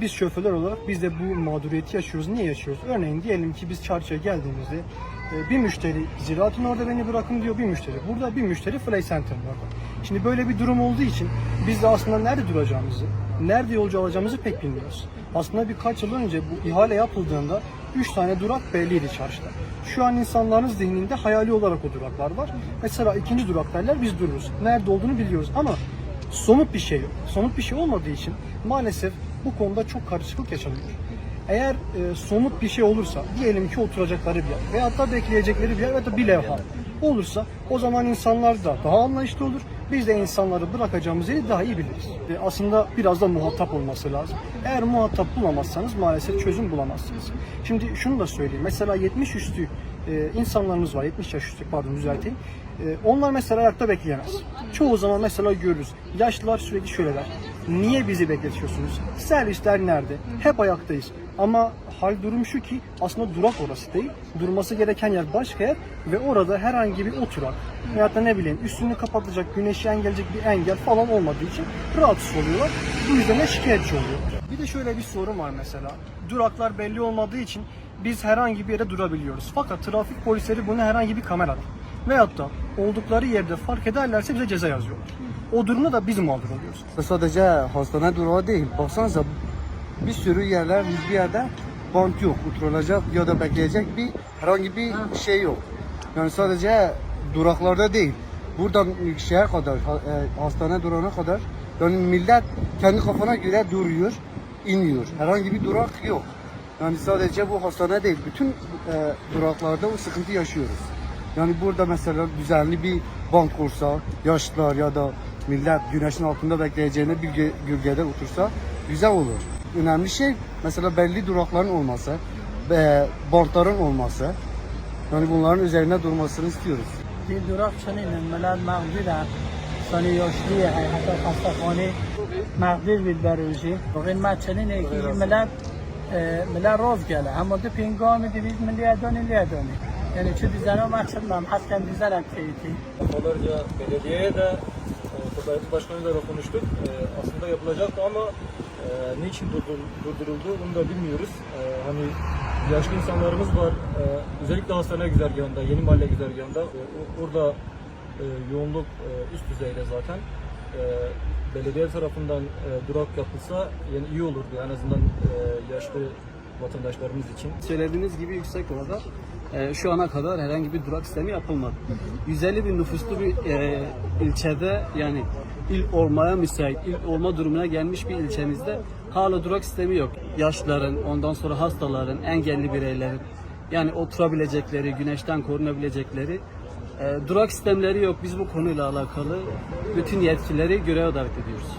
Biz şoförler olarak biz de bu mağduriyeti yaşıyoruz. Niye yaşıyoruz? Örneğin diyelim ki biz çarşıya geldiğimizde e, bir müşteri ziraatın orada beni bırakın diyor bir müşteri. Burada bir müşteri Fly Center'ın orada. Şimdi böyle bir durum olduğu için biz de aslında nerede duracağımızı, nerede yolcu alacağımızı pek bilmiyoruz. Aslında birkaç yıl önce bu ihale yapıldığında 3 tane durak belliydi çarşıda. Şu an insanların zihninde hayali olarak o duraklar var. Mesela ikinci durak derler biz dururuz. Nerede olduğunu biliyoruz ama somut bir şey yok. Somut bir şey olmadığı için maalesef bu konuda çok karışıklık yaşanıyor. Eğer e, somut bir şey olursa, diyelim ki oturacakları bir yer veyahut da bekleyecekleri bir yer veya da bir levha olursa o zaman insanlar da daha anlayışlı olur. Biz de insanları bırakacağımız yeri daha iyi biliriz. E, aslında biraz da muhatap olması lazım. Eğer muhatap bulamazsanız maalesef çözüm bulamazsınız. Şimdi şunu da söyleyeyim. Mesela 70 üstü e, insanlarımız var. 70 yaş üstü pardon düzelteyim. E, onlar mesela ayakta bekleyemez. Çoğu zaman mesela görürüz. Yaşlılar sürekli şöyleler. Niye bizi bekletiyorsunuz? Servisler nerede? Hep ayaktayız. Ama hal durum şu ki aslında durak orası değil. Durması gereken yer başka yer ve orada herhangi bir oturak veyahut da ne bileyim üstünü kapatacak, güneşi engelleyecek bir engel falan olmadığı için rahatsız oluyorlar. Bu yüzden de şikayetçi oluyorlar. Bir de şöyle bir sorun var mesela. Duraklar belli olmadığı için biz herhangi bir yere durabiliyoruz. Fakat trafik polisleri bunu herhangi bir kameradan veyahut da oldukları yerde fark ederlerse bize ceza yazıyorlar. O durumda da biz mağdur oluyoruz. Ve sadece hastane durağı değil. Baksanıza bir sürü yerler, hiçbir yerde bant yok. Oturulacak ya da bekleyecek bir herhangi bir şey yok. Yani sadece duraklarda değil. Buradan şehir kadar, e, hastane durağına kadar yani millet kendi kafana göre duruyor, iniyor. Herhangi bir durak yok. Yani sadece bu hastane değil, bütün e, duraklarda o sıkıntı yaşıyoruz. Yani burada mesela düzenli bir bank kursa, yaşlılar ya da millet güneşin altında bekleyeceğine bir gö- gölgede otursa güzel olur. Önemli şey mesela belli durakların olması, e, bantların olması. Yani bunların üzerine durmasını istiyoruz. این دورا چنین ملل مقدورن سانی یاشلیه های حتی خسته خانه مقدور بید بروشی و قیمت چنینه که این ملل اه، ملل راز گله اما دو پینگامی دوید من لیدانی لیدانی yani şu düzene maksatlam hasken düzen aktivite. Defalarca belediyeye de e, kooperatif başkanıyla da konuştuk. E, aslında yapılacaktı ama e, niçin durdur- durduruldu onu da bilmiyoruz. E, hani yaşlı insanlarımız var. E, özellikle hastane güzergahında, yeni mahalle güzergahında. E, orada e, yoğunluk e, üst düzeyde zaten. E, belediye tarafından e, durak yapılsa yani iyi olurdu en azından e, yaşlı vatandaşlarımız için. Söylediğiniz gibi yüksek orada e, şu ana kadar herhangi bir durak sistemi yapılmadı. 150 bin nüfuslu bir e, ilçede yani il olmaya müsait, il olma durumuna gelmiş bir ilçemizde hala durak sistemi yok. Yaşlıların, ondan sonra hastaların, engelli bireylerin yani oturabilecekleri, güneşten korunabilecekleri e, durak sistemleri yok. Biz bu konuyla alakalı bütün yetkilileri göreve davet ediyoruz.